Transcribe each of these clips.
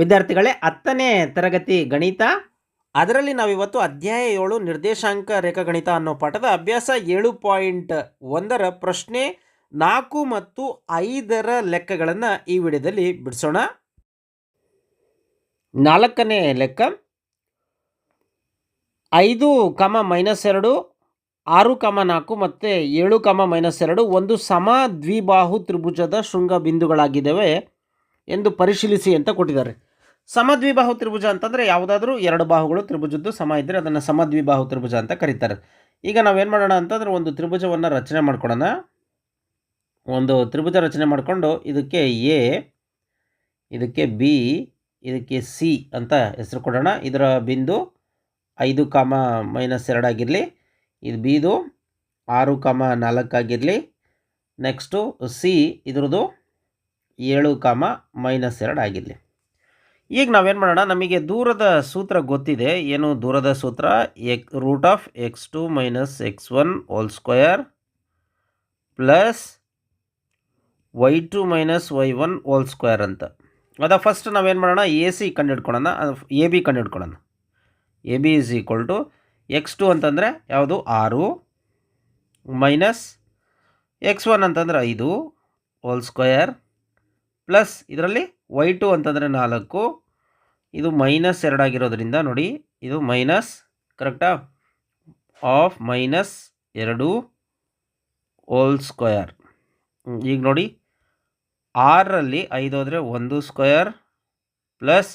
ವಿದ್ಯಾರ್ಥಿಗಳೇ, ಹತ್ತನೇ ತರಗತಿ ಗಣಿತ. ಅದರಲ್ಲಿ ನಾವಿವತ್ತು ಅಧ್ಯಾಯ ಏಳು ನಿರ್ದೇಶಾಂಕ ರೇಖಾಗಣಿತ ಅನ್ನೋ ಪಾಠದ ಅಭ್ಯಾಸ ಏಳು ಪಾಯಿಂಟ್ ಒಂದರ ಪ್ರಶ್ನೆ ನಾಲ್ಕು ಮತ್ತು ಐದರ ಲೆಕ್ಕಗಳನ್ನು ಈ ವಿಡಿಯೋದಲ್ಲಿ ಬಿಡಿಸೋಣ. ನಾಲ್ಕನೇ ಲೆಕ್ಕ. ಐದು ಕಮ ಮೈನಸ್ ಎರಡು, ಆರು ಕಮ ನಾಲ್ಕು ಮತ್ತು ಏಳು ಕಮ ಮೈನಸ್ ಎರಡು ಒಂದು ಸಮ ದ್ವಿಬಾಹು ತ್ರಿಭುಜದ ಶೃಂಗ ಬಿಂದುಗಳಾಗಿದ್ದಾವೆ ಎಂದು ಪರಿಶೀಲಿಸಿ ಅಂತ ಕೊಟ್ಟಿದ್ದಾರೆ. ಸಮದ್ವಿಬಾಹು ತ್ರಿಭುಜ ಅಂತಂದರೆ ಯಾವುದಾದ್ರೂ ಎರಡು ಬಾಹುಗಳು ತ್ರಿಭುಜದ್ದು ಸಮ ಇದ್ದರೆ ಅದನ್ನು ಸಮದ್ವಿಬಾಹು ತ್ರಿಭುಜ ಅಂತ ಕರೀತಾರೆ. ಈಗ ನಾವೇನು ಮಾಡೋಣ ಅಂತಂದ್ರೆ ಒಂದು ತ್ರಿಭುಜವನ್ನು ರಚನೆ ಮಾಡ್ಕೊಳ್ಳೋಣ ಒಂದು ತ್ರಿಭುಜ ರಚನೆ ಮಾಡಿಕೊಂಡು ಇದಕ್ಕೆ ಎ, ಇದಕ್ಕೆ ಬಿ, ಇದಕ್ಕೆ ಸಿ ಅಂತ ಹೆಸರು ಕೊಡೋಣ. ಇದರ ಬಿಂದು ಐದು ಕಾಮ ಮೈನಸ್ ಎರಡಾಗಿರಲಿ ಇದು ಬಿದು ಆರು ಕಾಮ ನಾಲ್ಕಾಗಿರಲಿ ನೆಕ್ಸ್ಟು ಸಿ ಇದ್ರದ್ದು ಏಳು ಕಾಮ ಮೈನಸ್ ಎರಡು ಆಗಿರಲಿ. ಈಗ ನಾವೇನು ಮಾಡೋಣ, ನಮಗೆ ದೂರದ ಸೂತ್ರ ಗೊತ್ತಿದೆ. ಏನು ದೂರದ ಸೂತ್ರ? ಎಕ್ root of x two minus x one whole square plus y two minus y one whole square ಅಂತ. ಅದ ಫಸ್ಟ್ ನಾವೇನು ಮಾಡೋಣ? ಎ ಸಿ ಕಂಡುಹಿಡ್ಕೊಳ್ಳೋಣ A B ಕಂಡುಹಿಡ್ಕೊಳ್ಳೋಣ A B is equal to x two ಅಂತಂದರೆ ಯಾವುದು? ಆರು ಮೈನಸ್ ಎಕ್ಸ್ ಒನ್ ಅಂತಂದರೆ ಐದು ಹೋಲ್ ಸ್ಕ್ವಯರ್ ಪ್ಲಸ್ ಇದರಲ್ಲಿ ವೈ ಟು ಅಂತಂದರೆ ನಾಲ್ಕು. ಇದು ಮೈನಸ್ ಎರಡಾಗಿರೋದ್ರಿಂದ ನೋಡಿ, ಇದು ಮೈನಸ್ ಕರೆಕ್ಟಾ ಆಫ್ ಮೈನಸ್ ಎರಡು ಓಲ್ ಸ್ಕ್ವಯರ್ ಈಗ ನೋಡಿ ಆರರಲ್ಲಿ ಐದು ಹೋದರೆ ಒಂದು ಸ್ಕ್ವಯರ್ ಪ್ಲಸ್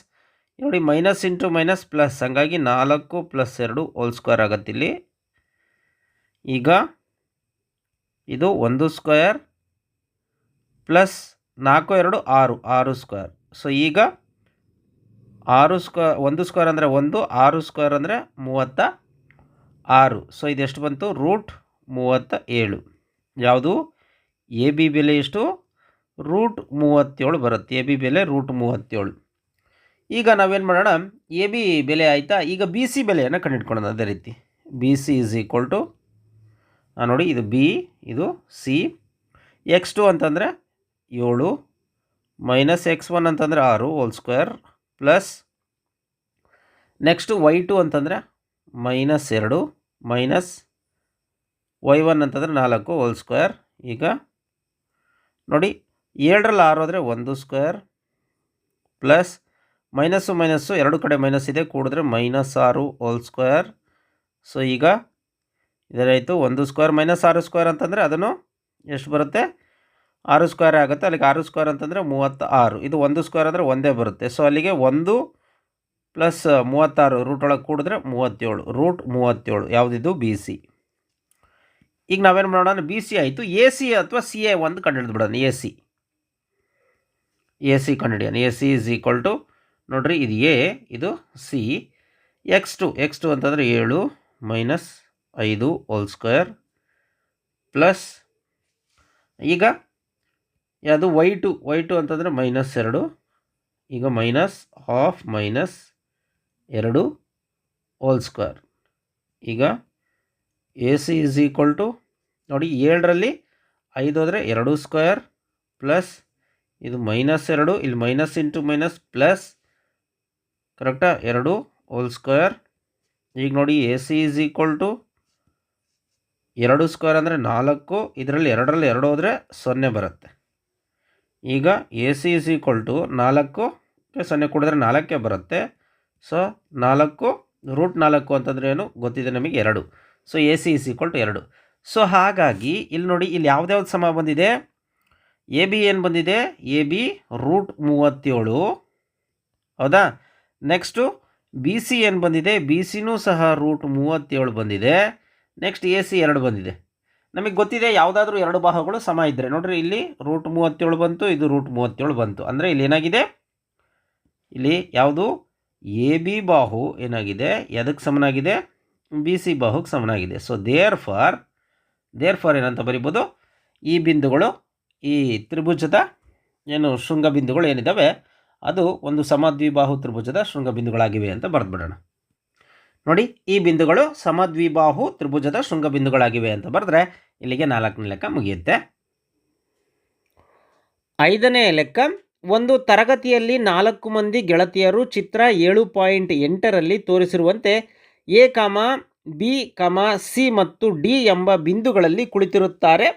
ನೋಡಿ ಮೈನಸ್ ಇಂಟು ಮೈನಸ್ ಪ್ಲಸ್, ಹಂಗಾಗಿ ನಾಲ್ಕು ಪ್ಲಸ್ ಎರಡು ಓಲ್ ಸ್ಕ್ವೇರ್ ಇಲ್ಲಿ. ಈಗ ಇದು ಒಂದು ಸ್ಕ್ವೇರ್ ಪ್ಲಸ್ ನಾಲ್ಕು, ಎರಡು, ಆರು ಆರು ಸ್ಕ್ವೇರ್ ಸೊ ಈಗ ಆರು ಸ್ಕ್ವೇರ್ ಒಂದು ಸ್ಕ್ವೇರ್ ಅಂದರೆ ಒಂದು, ಆರು ಸ್ಕ್ವೇರ್ ಅಂದರೆ ಮೂವತ್ತ ಆರು. ಸೊ ಇದೆಷ್ಟು ಬಂತು? ರೂಟ್ ಮೂವತ್ತ ಏಳು. ಯಾವುದು? ಎ ಬಿ ಬೆಲೆ ಎಷ್ಟು? ರೂಟ್ ಮೂವತ್ತೇಳು ಬರುತ್ತೆ. ಎ ಬಿ ಬೆಲೆ ರೂಟ್ ಮೂವತ್ತೇಳು. ಈಗ ನಾವೇನು ಮಾಡೋಣ? ಎ ಬಿ ಬೆಲೆ ಆಯಿತಾ? ಈಗ ಬಿ ಸಿ ಬೆಲೆಯನ್ನು ಕಂಡುಹಿಡ್ಕೊಳ್ಳೋಣ ಅದೇ ರೀತಿ. B C is equal to ನೋಡಿ, ಇದು ಬಿ ಇದು ಸಿ ಎಕ್ಸ್ ಟು ಅಂತಂದರೆ ಏಳು ಮೈನಸ್ ಎಕ್ಸ್ ಒನ್ ಅಂತಂದರೆ ಆರು whole square plus next y two ಅಂತಂದರೆ ಮೈನಸ್ ಎರಡು ಮೈನಸ್ ವೈ ಒನ್ ಅಂತಂದರೆ ನಾಲ್ಕು ಹೋಲ್ ಸ್ಕ್ವೇರ್ ಈಗ ನೋಡಿ ಏಳರಲ್ಲಿ ಆರು ಆದರೆ ಒಂದು ಸ್ಕ್ವೇರ್ ಪ್ಲಸ್ ಮೈನಸ್ಸು ಮೈನಸ್ಸು ಎರಡು ಕಡೆ ಮೈನಸ್ ಇದೆ, ಕೂಡಿದ್ರೆ ಮೈನಸ್ ಆರು ಹೋಲ್ ಸ್ಕ್ವೇರ್ ಸೊ ಈಗ ಇದರಾಯಿತು ಒಂದು ಸ್ಕ್ವೇರ್ ಮೈನಸ್ ಆರು ಸ್ಕ್ವೇರ್ ಅಂತಂದರೆ ಅದನ್ನು ಎಷ್ಟು ಬರುತ್ತೆ? ಆರು ಸ್ಕ್ವೇರ್ ಆಗುತ್ತೆ, ಅಲ್ಲಿಗೆ ಆರು ಸ್ಕ್ವೇರ್ ಅಂತಂದರೆ ಮೂವತ್ತ ಆರು ಇದು ಒಂದು ಸ್ಕ್ವೇರ್ ಅಂದರೆ ಒಂದೇ ಬರುತ್ತೆ. ಸೊ ಅಲ್ಲಿಗೆ ಒಂದು ಪ್ಲಸ್ ಮೂವತ್ತಾರು ರೂಟ್ ಒಳಗೆ ಕೂಡಿದ್ರೆ ಮೂವತ್ತೇಳು. ರೂಟ್ ಮೂವತ್ತೇಳು. ಯಾವುದಿದು? ಬಿ ಸಿ ಈಗ ನಾವೇನು ಮಾಡೋಣ? ಬಿ ಸಿ ಆಯಿತು. ಎ ಸಿ ಅಥವಾ ಸಿ ಎ ಒಂದು ಕಂಡುಹಿಡಿದು ಬಿಡೋಣ. ಎ ಸಿ ಎ ಸಿ ಕಂಡುಹಿಡಿಯೋಣ. A C is equal to ನೋಡಿರಿ, ಇದು ಎ ಇದು C x two x two ಅಂತಂದರೆ ಏಳು ಮೈನಸ್ ಐದು ಹೋಲ್ ಸ್ಕ್ವೇರ್ ಪ್ಲಸ್ ಈಗ ಯಾವುದು ವೈ ಟು ವೈ ಟು ಅಂತಂದರೆ ಮೈನಸ್ ಎರಡು. ಈಗ ಮೈನಸ್ ಹಾಫ್ ಮೈನಸ್ ಎರಡು ಹೋಲ್ ಸ್ಕ್ವೇರ್ ಈಗ A C is equal to ನೋಡಿ ಏಳರಲ್ಲಿ ಐದು ಹೋದರೆ ಎರಡು ಸ್ಕ್ವೇರ್ ಪ್ಲಸ್ ಇದು ಮೈನಸ್ ಎರಡು, ಇಲ್ಲಿ ಮೈನಸ್ ಇಂಟು ಮೈನಸ್ ಪ್ಲಸ್ ಕರೆಕ್ಟಾ ಎರಡು ಹೋಲ್ ಸ್ಕ್ವೇರ್ ಈಗ ನೋಡಿ A C is equal to ಎರಡು ಸ್ಕ್ವೇರ್ ಅಂದರೆ ನಾಲ್ಕು, ಇದರಲ್ಲಿ ಎರಡರಲ್ಲಿ ಎರಡು ಹೋದರೆ ಸೊನ್ನೆ ಬರುತ್ತೆ. ಈಗ A C is equal to ನಾಲ್ಕು ಸೊನ್ನೆ ಕೊಡಿದ್ರೆ ನಾಲ್ಕೇ ಬರುತ್ತೆ. ಸೊ ನಾಲ್ಕು ರೂಟ್ ನಾಲ್ಕು ಅಂತಂದರೆ ಏನು? ಗೊತ್ತಿದೆ ನಮಗೆ ಎರಡು. So A C is equal to ಎರಡು. ಸೊ ಹಾಗಾಗಿ ಇಲ್ಲಿ ನೋಡಿ, ಇಲ್ಲಿ ಯಾವ್ದ್ಯಾವ್ದು ಸಮ ಬಂದಿದೆ? ಎ ಬಿ ಏನು ಬಂದಿದೆ? ಎ ಬಿ ರೂಟ್ ಮೂವತ್ತೇಳು. ಹೌದಾ? ನೆಕ್ಸ್ಟು ಬಿ ಸಿ ಏನು ಬಂದಿದೆ? ಬಿ ಸಿನೂ ಸಹ ರೂಟ್ ಮೂವತ್ತೇಳು ಬಂದಿದೆ. ನೆಕ್ಸ್ಟ್ ಎ ಸಿ ಎರಡು ಬಂದಿದೆ. ನಮಗೆ ಗೊತ್ತಿದೆ ಯಾವುದಾದ್ರೂ ಎರಡು ಬಾಹುಗಳು ಸಮ ಇದ್ದರೆ ನೋಡಿರಿ, ಇಲ್ಲಿ ರೂಟ್ ಮೂವತ್ತೇಳು ಬಂತು, ಇದು ರೂಟ್ ಮೂವತ್ತೇಳು ಬಂತು. ಅಂದರೆ ಇಲ್ಲಿ ಏನಾಗಿದೆ? ಇಲ್ಲಿ ಯಾವುದು? ಎ ಬಿ ಬಾಹು ಏನಾಗಿದೆ? ಎದಕ್ಕೆ ಸಮನಾಗಿದೆ? ಬಿ ಸಿ ಬಾಹುಗೆ ಸಮನಾಗಿದೆ. So therefore therefore ಏನಂತ ಬರಿಬೋದು? ಈ ಬಿಂದುಗಳು, ಈ ತ್ರಿಭುಜದ ಏನು ಶೃಂಗ ಬಿಂದುಗಳು ಏನಿದ್ದಾವೆ ಅದು ಒಂದು ಸಮದ್ವಿಬಾಹು ತ್ರಿಭುಜದ ಶೃಂಗ ಬಿಂದುಗಳಾಗಿವೆ ಅಂತ ಬರೆದ್ಬಿಡೋಣ. ನೋಡಿ, ಈ ಬಿಂದುಗಳು ಸಮದ್ವಿಬಾಹು ತ್ರಿಭುಜದ ಶೃಂಗ ಬಿಂದುಗಳಾಗಿವೆ ಅಂತ ಬರೆದ್ರೆ ಇಲ್ಲಿಗೆ ನಾಲ್ಕನೇ ಲೆಕ್ಕ ಮುಗಿಯುತ್ತೆ. ಐದನೇ ಲೆಕ್ಕ, ಒಂದು ತರಗತಿಯಲ್ಲಿ ನಾಲ್ಕು ಮಂದಿ ಗೆಳತಿಯರು ಚಿತ್ರ ಏಳು ಪಾಯಿಂಟ್ ಎಂಟರಲ್ಲಿ ತೋರಿಸಿರುವಂತೆ A comma, B comma, C ಮತ್ತು ಡಿ ಎಂಬ ಬಿಂದುಗಳಲ್ಲಿ ಕುಳಿತಿರುತ್ತಾರೆ.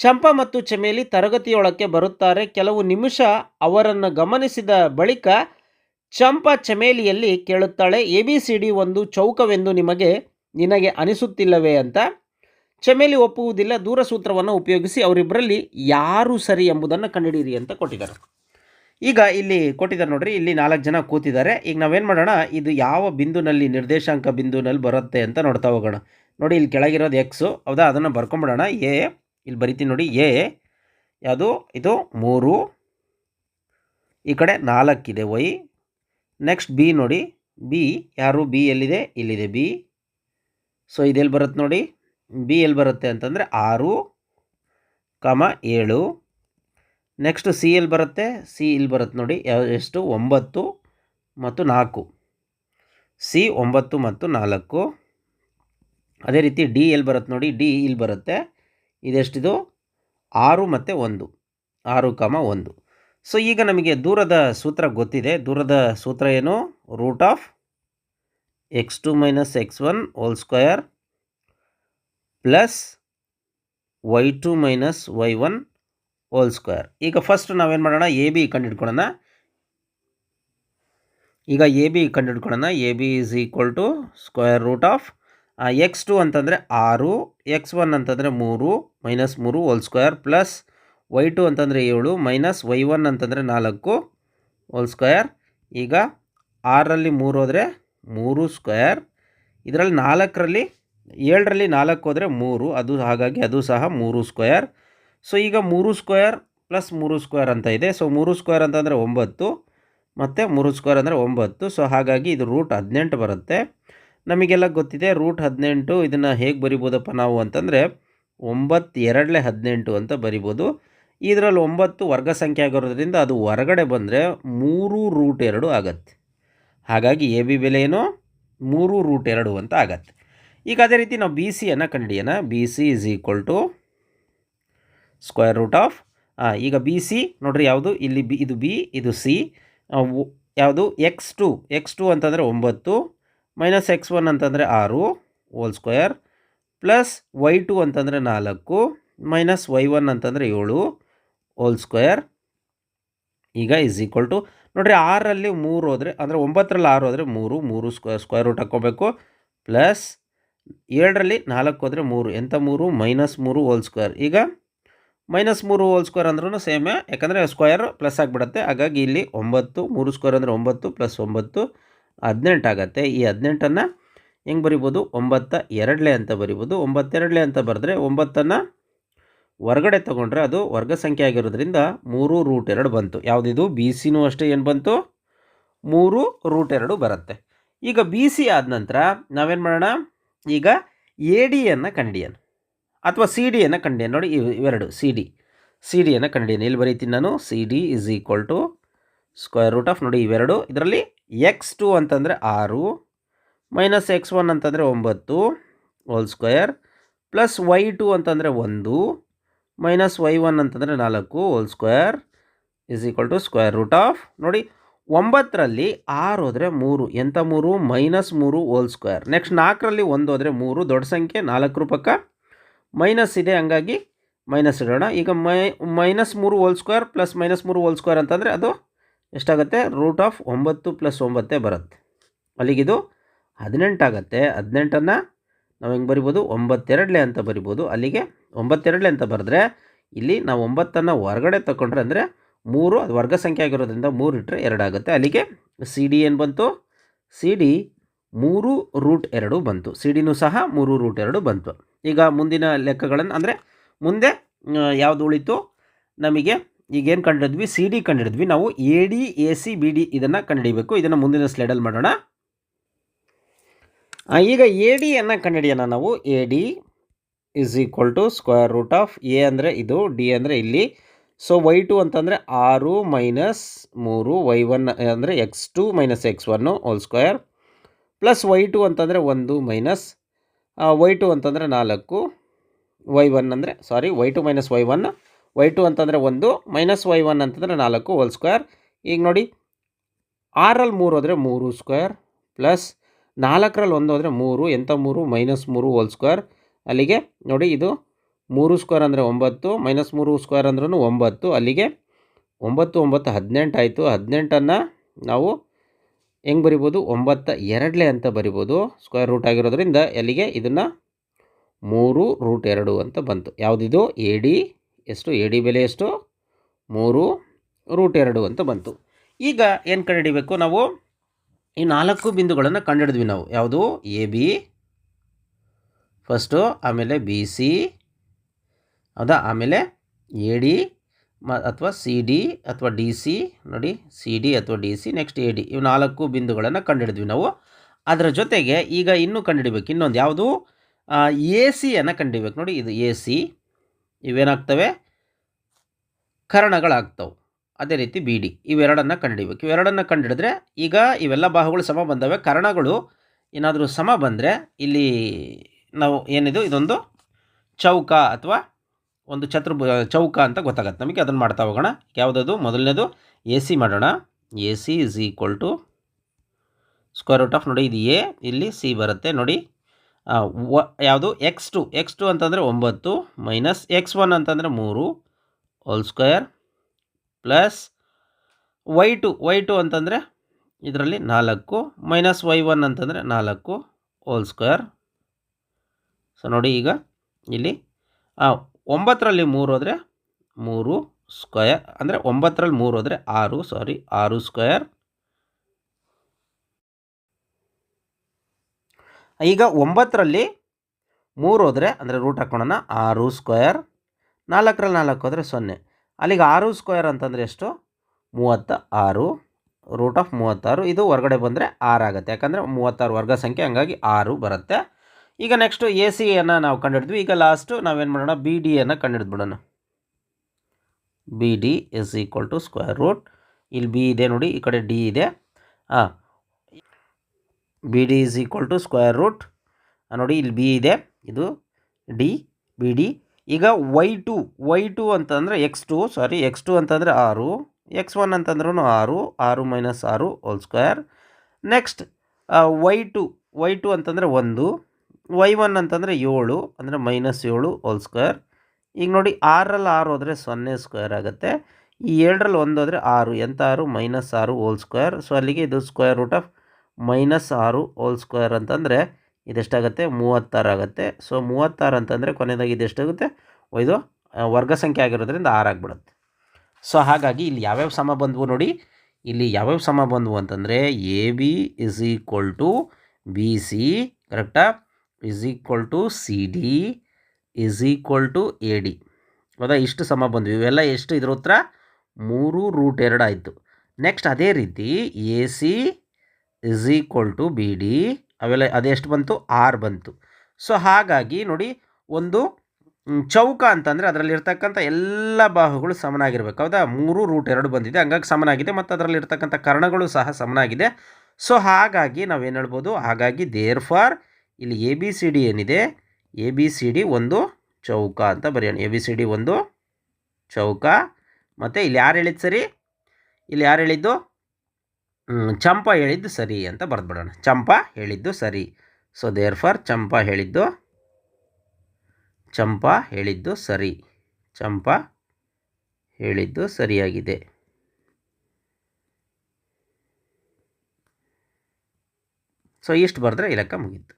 ಚಂಪ ಮತ್ತು ಚಮೇಲಿ ತರಗತಿಯೊಳಕ್ಕೆ ಬರುತ್ತಾರೆ. ಕೆಲವು ನಿಮಿಷ ಅವರನ್ನು ಗಮನಿಸಿದ ಬಳಿಕ ಚಂಪಾ ಚಮೇಲಿಯಲ್ಲಿ ಕೇಳುತ್ತಾಳೆ, ಎ ಬಿ ಸಿ ಡಿ ಒಂದು ಚೌಕವೆಂದು ನಿಮಗೆ, ನಿನಗೆ ಅನಿಸುತ್ತಿಲ್ಲವೇ ಅಂತ? ಚಮೇಲಿ ಒಪ್ಪುವುದಿಲ್ಲ, ದೂರಸೂತ್ರವನ್ನು ಉಪಯೋಗಿಸಿ ಅವರಿಬ್ಬರಲ್ಲಿ ಯಾರು ಸರಿ ಎಂಬುದನ್ನು ಕಂಡುಹಿಡಿಯಿರಿ ಅಂತ ಕೊಟ್ಟಿದ್ದಾರೆ. ಈಗ ಇಲ್ಲಿ ಕೊಟ್ಟಿದ್ದಾರೆ ನೋಡ್ರಿ, ಇಲ್ಲಿ ನಾಲ್ಕು ಜನ ಕೂತಿದ್ದಾರೆ. ಈಗ ನಾವೇನು ಮಾಡೋಣ, ಇದು ಯಾವ ಬಿಂದುನಲ್ಲಿ ನಿರ್ದೇಶಾಂಕ ಬಿಂದುನಲ್ಲಿ ಬರುತ್ತೆ ಅಂತ ನೋಡ್ತಾ ಹೋಗೋಣ. ನೋಡಿ, ಇಲ್ಲಿ ಕೆಳಗಿರೋದು ಎಕ್ಸು ಹೌದಾ? ಅದನ್ನು ಬರ್ಕೊಂಬಿಡೋಣ. ಎ, ಇಲ್ಲಿ ಬರಿತೀನಿ ನೋಡಿ, ಎ, ಯಾವುದು? ಇದು ಮೂರು. ಈ ಕಡೆ ನಾಲ್ಕಿದೆ, ವೈ. ನೆಕ್ಸ್ಟ್ ಬಿ ನೋಡಿ. ಬಿ ಯಾರು? ಬಿ ಎಲ್ಲಿದೆ? ಇಲ್ಲಿದೆ ಬಿ ಸೊ ಇದೆಲ್ಲಿ ಬರುತ್ತೆ ನೋಡಿ? ಬಿ ಎಲ್ಲಿ ಬರುತ್ತೆ ಅಂತಂದರೆ ಆರು, ಕಮ ಏಳು. ನೆಕ್ಸ್ಟ್ ಸಿ ಎಲ್ಲಿ ಬರುತ್ತೆ? ಸಿ ಇಲ್ಲಿ ಬರುತ್ತೆ ನೋಡಿ. ಎಷ್ಟು? ಒಂಬತ್ತು ಮತ್ತು ನಾಲ್ಕು. ಸಿ ಒಂಬತ್ತು ಮತ್ತು ನಾಲ್ಕು. ಅದೇ ರೀತಿ ಡಿ ಎಲ್ಲಿ ಬರುತ್ತೆ ನೋಡಿ? ಡಿ ಇಲ್ಲಿ ಬರುತ್ತೆ. ಇದೆಷ್ಟಿದು? ಆರು ಮತ್ತು ಒಂದು. ಆರು, ಕಮ ಒಂದು. ಸೊ ಈಗ ನಮಗೆ ದೂರದ ಸೂತ್ರ ಗೊತ್ತಿದೆ. ದೂರದ ಸೂತ್ರ ಏನು? Root of x two minus x one whole square plus y two minus y one whole square ಈಗ ಫಸ್ಟ್ ನಾವೇನು ಮಾಡೋಣ? ಎ ಬಿ ಕಂಡುಹಿಡ್ಕೊಳ್ಳೋಣ ಈಗ A B ಕಂಡುಹಿಡ್ಕೊಳ್ಳೋಣ A B is equal to square root of x two ಅಂತಂದರೆ ಆರು X one ಅಂತಂದರೆ ಮೂರು minus ಮೂರು whole square plus y two ಅಂತಂದರೆ ಏಳು ಮೈನಸ್ ವೈ ಒನ್ ಅಂತಂದರೆ ನಾಲ್ಕು ಹೋಲ್ ಸ್ಕ್ವಯರ್ ಈಗ ಆರರಲ್ಲಿ ಮೂರು ಹೋದರೆ ಮೂರು ಸ್ಕ್ವಯರ್ ಇದರಲ್ಲಿ ನಾಲ್ಕರಲ್ಲಿ ಏಳರಲ್ಲಿ ನಾಲ್ಕು ಹೋದರೆ ಮೂರು. ಅದು ಹಾಗಾಗಿ ಅದು ಸಹ ಮೂರು ಸ್ಕ್ವಯರ್ ಸೊ, ಈಗ ಮೂರು ಸ್ಕ್ವಯರ್ ಪ್ಲಸ್ ಮೂರು ಸ್ಕ್ವೇರ್ ಅಂತ ಇದೆ. ಸೊ, ಮೂರು ಸ್ಕ್ವೇರ್ ಅಂತಂದರೆ ಒಂಬತ್ತು ಮತ್ತು ಮೂರು ಸ್ಕ್ವೇರ್ ಅಂದರೆ ಒಂಬತ್ತು. ಸೊ, ಹಾಗಾಗಿ ಇದು ರೂಟ್ ಹದಿನೆಂಟು ಬರುತ್ತೆ. ನಮಗೆಲ್ಲ ಗೊತ್ತಿದೆ ರೂಟ್ ಹದಿನೆಂಟು ಇದನ್ನು ಹೇಗೆ ಬರಿಬೋದಪ್ಪ ನಾವು ಅಂತಂದರೆ ಒಂಬತ್ತು ಎರಡಲೇ ಹದಿನೆಂಟು ಅಂತ ಬರಿಬೋದು. ಇದರಲ್ಲಿ ಒಂಬತ್ತು ವರ್ಗ ಸಂಖ್ಯೆ ಆಗಿರೋದ್ರಿಂದ ಅದು ಹೊರಗಡೆ ಬಂದರೆ ಮೂರು ರೂಟ್ ಎರಡು ಆಗತ್ತೆ. ಹಾಗಾಗಿ ಎ ಬಿ ಬೆಲೆ ಏನು? ಮೂರು ರೂಟ್ ಎರಡು ಅಂತ ಆಗತ್ತೆ. ಈಗ ಅದೇ ರೀತಿ ನಾವು ಬಿ ಸಿಯನ್ನು ಕಂಡುಹಿಡಿಯೋಣ B C is equal to square root of ಈಗ ಬಿ ಸಿ ನೋಡ್ರಿ ಯಾವುದು? ಇಲ್ಲಿ ಬಿ, ಇದು ಬಿ, ಇದು ಸಿ. ಯಾವುದು? ಎಕ್ಸ್ ಟು ಎಕ್ಸ್ ಟು ಅಂತಂದರೆ ಒಂಬತ್ತು, ಮೈನಸ್ ಎಕ್ಸ್ ಒನ್ ಅಂತಂದರೆ ಆರು, whole square, plus y two ಅಂತಂದರೆ ನಾಲ್ಕು, ಮೈನಸ್ ವೈ ಒನ್ ಅಂತಂದರೆ ಏಳು ಹೋಲ್ ಸ್ಕ್ವೇರ್ ಈಗ ಇಸ್ ಈಕ್ವಲ್ ಟು ನೋಡಿರಿ ಆರಲ್ಲಿ ಮೂರು ಹೋದರೆ, ಅಂದರೆ ಒಂಬತ್ತರಲ್ಲಿ ಆರು ಹೋದರೆ ಮೂರು ಮೂರು ಸ್ಕ್ವೇರ್ ಸ್ಕ್ವೇರ್ ರೂಟ್ ಹಾಕ್ಕೋಬೇಕು ಪ್ಲಸ್ ಏಳರಲ್ಲಿ ನಾಲ್ಕು ಹೋದರೆ ಮೂರು ಎಂಥ ಮೂರು? ಮೈನಸ್ ಮೂರು ಹೋಲ್ ಸ್ಕ್ವೇರ್ ಈಗ ಮೈನಸ್ ಮೂರು ಹೋಲ್ ಸ್ಕ್ವೇರ್ ಅಂದ್ರೂ ಸೇಮೇ ಯಾಕಂದರೆ ಸ್ಕ್ವೇರ್ ಪ್ಲಸ್ ಆಗಿಬಿಡುತ್ತೆ, ಹಾಗಾಗಿ ಇಲ್ಲಿ ಒಂಬತ್ತು, ಮೂರು ಸ್ಕ್ವೇರ್ ಅಂದರೆ ಒಂಬತ್ತು ಪ್ಲಸ್ ಒಂಬತ್ತು, ಹದಿನೆಂಟು ಆಗುತ್ತೆ. ಈ ಹದಿನೆಂಟನ್ನು ಹೆಂಗೆ ಬರಿಬೋದು? ಒಂಬತ್ತ ಎರಡಲೇ ಅಂತ ಬರಿಬೋದು. ಒಂಬತ್ತೆರಡಲೇ ಅಂತ ಬರೆದ್ರೆ ಒಂಬತ್ತನ್ನು ಹೊರಗಡೆ ತಗೊಂಡ್ರೆ ಅದು ವರ್ಗ ಸಂಖ್ಯೆ ಆಗಿರೋದ್ರಿಂದ ಮೂರು ರೂಟ್ ಎರಡು ಬಂತು. ಯಾವುದಿದು? ಬಿ ಸಿನೂ ಅಷ್ಟೇ ಏನು ಬಂತು? ಮೂರು ರೂಟ್ ಎರಡು ಬರುತ್ತೆ. ಈಗ ಬಿ ಸಿ ಆದ ನಂತರ ನಾವೇನು ಮಾಡೋಣ? ಈಗ ಎ ಡಿಯನ್ನು ಕಂಡಿಯನ್ನು ಅಥವಾ ಸಿ ಡಿಯನ್ನು ಕಂಡಿಯನ್. ನೋಡಿ ಇವ್- ಇವೆರಡು ಸಿ ಡಿ ಸಿ ಡಿಯನ್ನು ಕಂಡಿಯನ್ನು ಇಲ್ಲಿ ಬರೀತೀನಿ ನಾನು. C D is equal to square root of ನೋಡಿ ಇವೆರಡು. ಇದರಲ್ಲಿ ಎಕ್ಸ್ ಟು ಅಂತಂದರೆ ಆರು ಮೈನಸ್ ಎಕ್ಸ್ ಒನ್ ಅಂತಂದರೆ ಒಂಬತ್ತು whole square plus y two ಅಂತಂದರೆ ಒಂದು ಮೈನಸ್ ವೈ ಒನ್ ಅಂತಂದರೆ ನಾಲ್ಕು whole square is equal to square root of, ನೋಡಿ, ಒಂಬತ್ತರಲ್ಲಿ ಆರು ಹೋದರೆ ಮೂರು ಎಂಥ ಮೂರು? ಮೈನಸ್ ಮೂರು ಹೋಲ್ ಸ್ಕ್ವೇರ್. ನೆಕ್ಸ್ಟ್ ನಾಲ್ಕರಲ್ಲಿ ಒಂದು ಹೋದರೆ ಮೂರು, ದೊಡ್ಡ ಸಂಖ್ಯೆ, ನಾಲ್ಕು ಪಕ್ಕ ಮೈನಸ್ ಇದೆ ಹಂಗಾಗಿ ಮೈನಸ್ ಇಡೋಣ. ಈಗ ಮೈ, ಮೈನಸ್ ಮೂರು ಹೋಲ್ ಸ್ಕ್ವೇರ್ ಪ್ಲಸ್ ಮೈನಸ್ ಮೂರು ಹೋಲ್ ಸ್ಕ್ವೇರ್ ಅಂತಂದರೆ ಅದು ಎಷ್ಟಾಗುತ್ತೆ? ರೂಟ್ ಆಫ್ ಒಂಬತ್ತು ಪ್ಲಸ್ ಒಂಬತ್ತೇ ಬರುತ್ತೆ. ಅಲ್ಲಿಗಿದು ಹದಿನೆಂಟಾಗತ್ತೆ. ಹದಿನೆಂಟನ್ನು ನಾವು ಹೆಂಗೆ ಬರಿಬೋದು? ಒಂಬತ್ತೆರಡಲೆ ಅಂತ ಬರಿಬೋದು. ಅಲ್ಲಿಗೆ ಒಂಬತ್ತೆರಡಲೆ ಅಂತ ಬರೆದ್ರೆ ಇಲ್ಲಿ ನಾವು ಒಂಬತ್ತನ್ನು ಹೊರಗಡೆ ತಗೊಂಡ್ರೆ ಅಂದರೆ ಮೂರು, ಅದು ವರ್ಗ ಸಂಖ್ಯೆ ಆಗಿರೋದ್ರಿಂದ ಮೂರು ಇಟ್ಟರೆ ಎರಡಾಗುತ್ತೆ ಅಲ್ಲಿಗೆ ಸಿ ಡಿ ಏನು ಬಂತು? ಸಿ ಡಿ ಮೂರು ರೂಟ್ ಎರಡು ಬಂತು. ಸಿ ಡಿನೂ ಸಹ ಮೂರು ರೂಟ್ ಎರಡು ಬಂತು. ಈಗ ಮುಂದಿನ ಲೆಕ್ಕಗಳನ್ನು ಅಂದರೆ ಮುಂದೆ ಯಾವುದು ಉಳಿತು? ನಮಗೆ ಈಗೇನು ಕಂಡಿಡಿದ್ವಿ? ಸಿ ಡಿ ಕಂಡಿಡಿದ್ವಿ. ನಾವು A D A C B D ಇದನ್ನು ಕಂಡುಹಿಡಿಬೇಕು ಇದನ್ನು ಮುಂದಿನ ಸ್ಲೈಡಲ್ಲಿ ಮಾಡೋಣ. ಈಗ ಎ ಡಿಯನ್ನು ಕಂಡುಹಿಡಿಯೋಣ ನಾವು. A D is equal to square root of A ಅಂದರೆ ಇದು ಡಿ ಅಂದರೆ ಇಲ್ಲಿ. ಸೊ ವೈ ಟು ಅಂತಂದರೆ ಆರು ಮೈನಸ್ ಮೂರು ವೈ ಒನ್ ಅಂದರೆ x two minus x one whole square plus y two ಅಂತಂದರೆ ಒಂದು ಮೈನಸ್ ವೈ ಟು ಅಂತಂದರೆ ನಾಲ್ಕು ವೈ ಒನ್ ಅಂದರೆ sorry y two minus y one y two ಅಂತಂದರೆ ಒಂದು ಮೈನಸ್ ವೈ ಒನ್ ಅಂತಂದರೆ ನಾಲ್ಕು ಹೋಲ್ ಸ್ಕ್ವೇರ್ ಈಗ ನೋಡಿ ಆರಲ್ಲಿ ಮೂರು ಹೋದರೆ ಮೂರು ಸ್ಕ್ವೇರ್ ಪ್ಲಸ್ ನಾಲ್ಕರಲ್ಲಿ ಒಂದು ಹೋದರೆ ಮೂರು ಎಂಥ ಮೂರು? ಮೈನಸ್ ಮೂರು ಹೋಲ್ ಸ್ಕ್ವೇರ್ ಅಲ್ಲಿಗೆ ನೋಡಿ ಇದು ಮೂರು ಸ್ಕ್ವೇರ್ ಅಂದರೆ ಒಂಬತ್ತು ಮೈನಸ್ ಮೂರು ಸ್ಕ್ವೇರ್ ಅಂದ್ರೂ ಒಂಬತ್ತು. ಅಲ್ಲಿಗೆ ಒಂಬತ್ತು ಒಂಬತ್ತು, ಹದಿನೆಂಟು ಆಯಿತು. ಹದಿನೆಂಟನ್ನು ನಾವು ಹೆಂಗೆ ಬರಿಬೋದು? ಒಂಬತ್ತ ಎರಡಲೇ ಅಂತ ಬರಿಬೋದು. ಸ್ಕ್ವೇರ್ ರೂಟ್ ಆಗಿರೋದ್ರಿಂದ ಅಲ್ಲಿಗೆ ಇದನ್ನು ಮೂರು ರೂಟ್ ಎರಡು ಅಂತ ಬಂತು. ಯಾವುದಿದು? ಎ ಡಿ ಎಷ್ಟು? ಎ ಡಿ ಬೆಲೆ ಎಷ್ಟು? ಮೂರು ರೂಟ್ ಎರಡು ಅಂತ ಬಂತು. ಈಗ ಏನು ಕಂಡುಹಿಡಿಬೇಕು ನಾವು? ಈ ನಾಲ್ಕು ಬಿಂದುಗಳನ್ನು ಕಂಡುಹಿಡಿದ್ವಿ ನಾವು. ಯಾವುದು? ಎ ಬಿ ಫಸ್ಟು ಆಮೇಲೆ ಬಿ ಸಿ ಹೌದಾ? ಆಮೇಲೆ ಎ ಡಿ ಮ, ಅಥವಾ ಸಿ ಡಿ ಅಥವಾ ಡಿ ಸಿ ನೋಡಿ ಸಿ ಡಿ ಅಥವಾ D C next A D ಇವು ನಾಲ್ಕು ಬಿಂದುಗಳನ್ನು ಕಂಡುಹಿಡಿದ್ವಿ ನಾವು. ಅದರ ಜೊತೆಗೆ ಈಗ ಇನ್ನೂ ಕಂಡುಹಿಡಬೇಕು. ಇನ್ನೊಂದು ಯಾವುದು? ಎ ಸಿಯನ್ನು ಕಂಡುಹಿಡಬೇಕು. ನೋಡಿ, ಇದು ಎ ಸಿ ಇವೇನಾಗ್ತವೆ? ಕರಣಗಳಾಗ್ತವೆ. ಅದೇ ರೀತಿ ಬಿ ಡಿ ಇವೆರಡನ್ನು ಕಂಡುಹಿಡಬೇಕು. ಇವೆರಡನ್ನು ಕಂಡುಹಿಡಿದ್ರೆ ಈಗ ಇವೆಲ್ಲ ಬಾಹುಗಳು ಸಮ ಬಂದವೆ. ಕರಣಗಳು ಏನಾದರೂ ಸಮ ಬಂದರೆ ಇಲ್ಲಿ ನಾವು ಏನಿದು? ಇದೊಂದು ಚೌಕ ಅಥವಾ ಒಂದು ಚತುರ್ಭು ಚೌಕ ಅಂತ ಗೊತ್ತಾಗತ್ತೆ ನಮಗೆ. ಅದನ್ನು ಮಾಡ್ತಾ ಹೋಗೋಣ. ಯಾವುದದು? ಮೊದಲನೇದು ಎ ಸಿ ಮಾಡೋಣ. A C is equal to square root of ನೋಡಿ, ಇದು ಎ, ಇಲ್ಲಿ ಸಿ ಬರುತ್ತೆ. ನೋಡಿ ವ, ಯಾವುದು? ಎಕ್ಸ್ ಟು ಎಕ್ಸ್ ಟು ಅಂತಂದರೆ ಒಂಬತ್ತು ಮೈನಸ್ ಎಕ್ಸ್ ಒನ್ ಅಂತಂದರೆ ಮೂರು whole square plus y two y two ಅಂತಂದರೆ ಇದರಲ್ಲಿ ನಾಲ್ಕು ಮೈನಸ್ ವೈ ಒನ್ ಅಂತಂದರೆ ನಾಲ್ಕು ಹೋಲ್ ಸ್ಕ್ವೇರ್ ಸೊ ನೋಡಿ ಈಗ ಇಲ್ಲಿ ಒಂಬತ್ತರಲ್ಲಿ ಮೂರು ಹೋದರೆ ಮೂರು ಸ್ಕ್ವಯರ್ ಅಂದರೆ ಒಂಬತ್ತರಲ್ಲಿ ಮೂರು ಹೋದರೆ ಆರು ಸಾರಿ ಆರು ಸ್ಕ್ವಯರ್ ಈಗ ಒಂಬತ್ತರಲ್ಲಿ ಮೂರು ಹೋದರೆ, ಅಂದರೆ ರೂಟ್ ಹಾಕ್ಕೊಳ್ಳೋಣ ಆರು ಸ್ಕ್ವಯರ್ ನಾಲ್ಕರಲ್ಲಿ ನಾಲ್ಕು ಹೋದರೆ ಸೊನ್ನೆ. ಅಲ್ಲಿಗೆ ಆರು ಸ್ಕ್ವಯರ್ ಅಂತಂದರೆ ಎಷ್ಟು? ಮೂವತ್ತ ಆರು ರೂಟ್ ಆಫ್ ಮೂವತ್ತಾರು. ಇದು ಹೊರಗಡೆ ಬಂದರೆ ಆರು ಆಗುತ್ತೆ. ಯಾಕಂದರೆ ಮೂವತ್ತಾರು ವರ್ಗ ಸಂಖ್ಯೆ, ಹಂಗಾಗಿ ಆರು ಬರುತ್ತೆ. ಈಗ ನೆಕ್ಸ್ಟು ಎ ಸಿಯನ್ನು ನಾವು ಕಂಡುಹಿಡಿದ್ವಿ. ಈಗ ಲಾಸ್ಟು ನಾವೇನು ಮಾಡೋಣ? ಬಿ ಡಿಯನ್ನು ಕಂಡುಹಿಡಿದ್ಬಿಡೋಣ. B D is equal to square root ಇಲ್ಲಿ ಬಿ ಇದೆ ನೋಡಿ, ಈ ಕಡೆ ಡಿ ಇದೆ. ಹಾಂ B D is equal to square root ನೋಡಿ, ಇಲ್ಲಿ ಬಿ ಇದೆ. ಇದು ಡಿ ಬಿ ಡಿ ಈಗ ವೈ ಟು ವೈ ಟು ಅಂತಂದರೆ x two sorry x two ಅಂತಂದರೆ ಆರು ಎಕ್ಸ್ ಒನ್ ಅಂತಂದ್ರೂ ಆರು ಆರು ಮೈನಸ್ ಆರು whole square next y two y two ಅಂತಂದರೆ ಒಂದು. ವೈ ಒನ್ ಅಂತಂದರೆ ಏಳು, ಅಂದರೆ ಮೈನಸ್ ಏಳು ಹೋಲ್ ಸ್ಕ್ವೇರ್. ಈಗ ನೋಡಿ ಆರಲ್ಲಿ ಆರು ಹೋದರೆ ಸೊನ್ನೆ ಸ್ಕ್ವೇರ್ ಆಗುತ್ತೆ. ಈ ಏಳರಲ್ಲಿ ಒಂದು ಹೋದರೆ ಆರು ಎಂತ ಆರು ಮೈನಸ್ ಆರು ಹೋಲ್ ಸ್ಕ್ವೇರ್. ಸೊ ಅಲ್ಲಿಗೆ ಇದು ಸ್ಕ್ವೇರ್ ರೂಟ್ ಆಫ್ ಮೈನಸ್ ಆರು ಹೋಲ್ ಸ್ಕ್ವೇರ್ ಅಂತಂದರೆ ಇದೆಷ್ಟಾಗುತ್ತೆ? ಮೂವತ್ತಾರು ಆಗುತ್ತೆ. ಸೊ ಮೂವತ್ತಾರು ಅಂತಂದರೆ ಕೊನೆಯದಾಗಿ ಇದೆಷ್ಟಾಗುತ್ತೆ ಇದು ವರ್ಗ ಸಂಖ್ಯೆ ಆಗಿರೋದ್ರಿಂದ ಆಗಿಬಿಡುತ್ತೆ. ಸೊ ಹಾಗಾಗಿ ಇಲ್ಲಿ ಯಾವ್ಯಾವ ಸಮ ಬಂದವು ನೋಡಿ. ಇಲ್ಲಿ ಯಾವ್ಯಾವ ಸಮ ಬಂದವು ಅಂತಂದರೆ A B is equal to B C ಕರೆಕ್ಟಾ is equal to C D is equal to A D ಹೌದಾ? ಇಷ್ಟು ಸಮ ಬಂದ್ವಿ. ಇವೆಲ್ಲ ಎಷ್ಟು ಇದ್ರ ಉತ್ತರ? ಮೂರು ರೂಟ್ ಎರಡು ಆಯಿತು. ನೆಕ್ಸ್ಟ್ ಅದೇ ರೀತಿ A C is equal to B D ಅವೆಲ್ಲ ಅದೆಷ್ಟು ಬಂತು? ಆರ್ ಬಂತು. ಸೊ ಹಾಗಾಗಿ ನೋಡಿ, ಒಂದು ಚೌಕ ಅಂತಂದರೆ ಅದರಲ್ಲಿರ್ತಕ್ಕಂಥ ಎಲ್ಲ ಬಾಹುಗಳು ಸಮನಾಗಿರ್ಬೇಕು. ಹೌದಾ? ಮೂರು ರೂಟ್ ಎರಡು ಬಂದಿದೆ. ಹಂಗಾಗಿ ಸಮನಾಗಿದೆ. ಮತ್ತು ಅದರಲ್ಲಿರ್ತಕ್ಕಂಥ ಕರ್ಣಗಳು ಸಹ ಸಮನಾಗಿದೆ. ಸೊ ಹಾಗಾಗಿ ನಾವೇನು ಹೇಳ್ಬೋದು? ಹಾಗಾಗಿ ದೇರ್ ಫಾರ್ ಇಲ್ಲಿ ಎ ಬಿ ಸಿ ಡಿ ಏನಿದೆ? ಎ ಬಿ ಸಿ ಡಿ ಒಂದು ಚೌಕ ಅಂತ ಬರೆಯೋಣ. ಎ ಬಿ ಸಿ ಡಿ ಒಂದು ಚೌಕ. ಮತ್ತು ಇಲ್ಲಿ ಯಾರು ಹೇಳಿದ್ದು ಸರಿ? ಇಲ್ಲಿ ಯಾರು ಹೇಳಿದ್ದು? ಚಂಪ ಹೇಳಿದ್ದು ಸರಿ ಅಂತ ಬರೆದ್ಬಿಡೋಣ. ಚಂಪಾ ಹೇಳಿದ್ದು ಸರಿ. ಸೊ ದೇರ್ ಫಾರ್ ಚಂಪಾ ಹೇಳಿದ್ದು ಚಂಪ ಹೇಳಿದ್ದು ಸರಿ. ಚಂಪ ಹೇಳಿದ್ದು ಸರಿಯಾಗಿದೆ. ಸೊ ಇಷ್ಟು ಬರೆದ್ರೆ ಈ ಲೆಕ್ಕ ಮುಗೀತು.